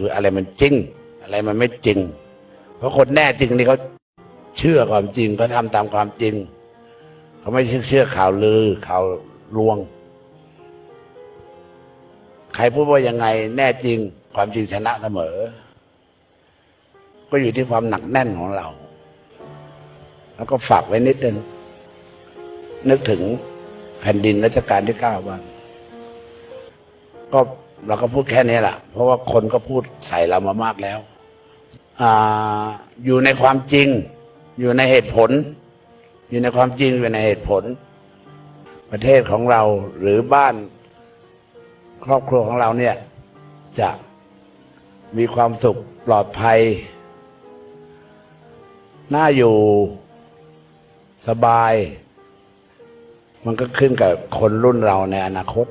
คืออะไรมันจริง อะไรมันไม่จริง เพราะคนแน่จริงนี่เขาเชื่อความจริงเขาทำตามความจริง เขาไม่เชื่อข่าวลือข่าวลวง ใครพูดว่ายังไง แน่จริง ความจริงชนะเสมอ ก็อยู่ที่ความหนักแน่นของเรา แล้วก็ฝากไว้นิดนึงนึกถึงแผ่นดินรัชกาลที่เก้าบ้างก็ เราก็พูดแค่นี้แหละเพราะว่าคนก็พูดใส่เรามามากแล้วออยู่ในความจริง อยู่ในเหตุผล อยู่ในความจริงอยู่ในเหตุผล ประเทศของเราหรือบ้านครอบครัวของเราเนี่ยจะมีความสุขปลอดภัย น่าอยู่สบาย มันก็ขึ้นกับคนรุ่นเราในอนาคต